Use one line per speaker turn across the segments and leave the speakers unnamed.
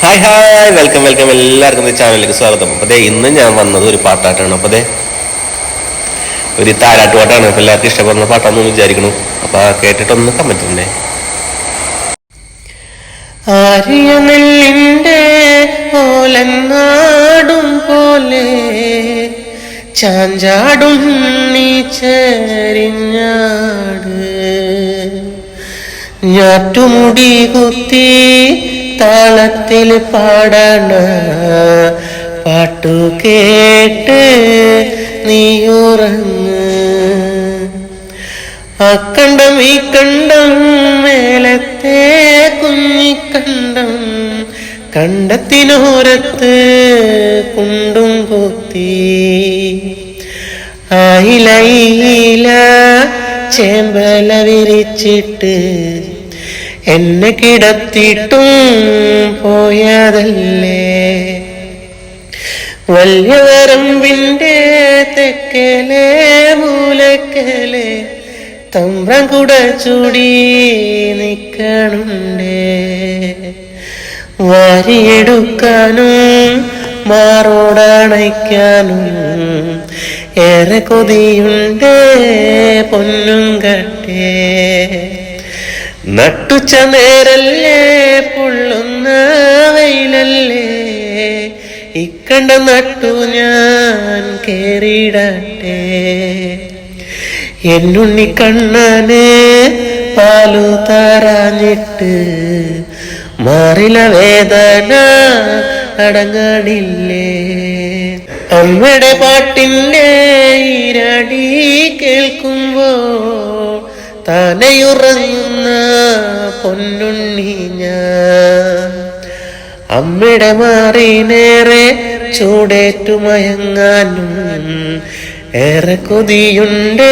Hi hi welcome welcome എല്ലാവർക്കും ഈ ചാനലിലേക്ക് സ്വാഗതം. അപ്പൊ ദേ ഇന്ന് ഞാൻ വന്നത് ഒരു പാട്ടായിട്ടാണ്. അപ്പൊ ദേ ഒരു താരാട്ട് പാട്ടാണ് അപ്പൊ എല്ലാവർക്കും ഇഷ്ടപ്പെടുന്ന പാട്ടാണെന്ന് വിചാരിക്കണം അപ്പൊ കേട്ടിട്ടൊന്ന് കമന്റ് ഉണ്ടേ
ആര്യ പോലെ ചാഞ്ചാടും നീ ചേരിഞ്ഞാട്. ഞാറ്റുമുടി കുത്തി താളത്തിൽ പാടണ പാട്ടു കേട്ട് നീ ഉറങ്ങ് അക്കണ്ടം ഈ കണ്ടം മേലത്തെ കുഞ്ഞിക്കണ്ടം കണ്ടത്തിനോരത്ത് കുണ്ടും കൊത്തി ആയിലയില ചേമ്പല വിരിച്ചിട്ട് എന്നെ കിടത്തിയിട്ടും പോയതല്ലേ? വല്യവരമ്പിന്റെ തെക്കലെ മൂലക്കലെ തമ്പ്രം കുട ചൂടി നിൽക്കണുണ്ടേ വാരിയെടുക്കാനും മാറോടണയ്ക്കാനും ഏറെ കൊതിയുണ്ട് പൊന്നും കട്ടേ. നട്ടുച്ച നേരല്ലേ പൊള്ളുന്ന വെയിലല്ലേ? ഇക്കണ്ട നട്ടു ഞാൻ കേറിടട്ടെ എന്നുണ്ണി കണ്ണനെ പാലു തറഞ്ഞിട്ട് മാറില വേദന അടങ്ങാടില്ലേ അമ്മയുടെ പാട്ടിന്റെ ഇരടി കേൾക്കുമ്പോ താനെയുറങ്ങുന്ന പൊന്നുണ്ണി ഞാൻ അമ്മയുടെ മാറി നേരെ ചൂടേറ്റുമയങ്ങാനും ഏറെ കൊതിയുണ്ട്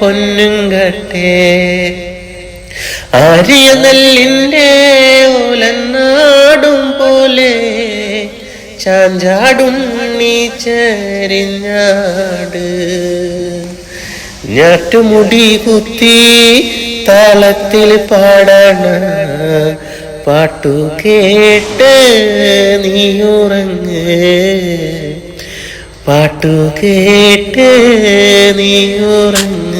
പൊന്നുങ്കട്ടെ കട്ടേ ആര്യ നെല്ലിന്റെ ഓലനാടും പോലെ ചാഞ്ചാടും നീ ചരിഞ്ഞാട്. ഞാറ്റുമുടി കുത്തി താളത്തിൽ പാടണ. പാട്ടു കേട്ട് നീ ഉറങ്ങ്. പാട്ടു കേട്ട് നീ ഉറങ്ങ്.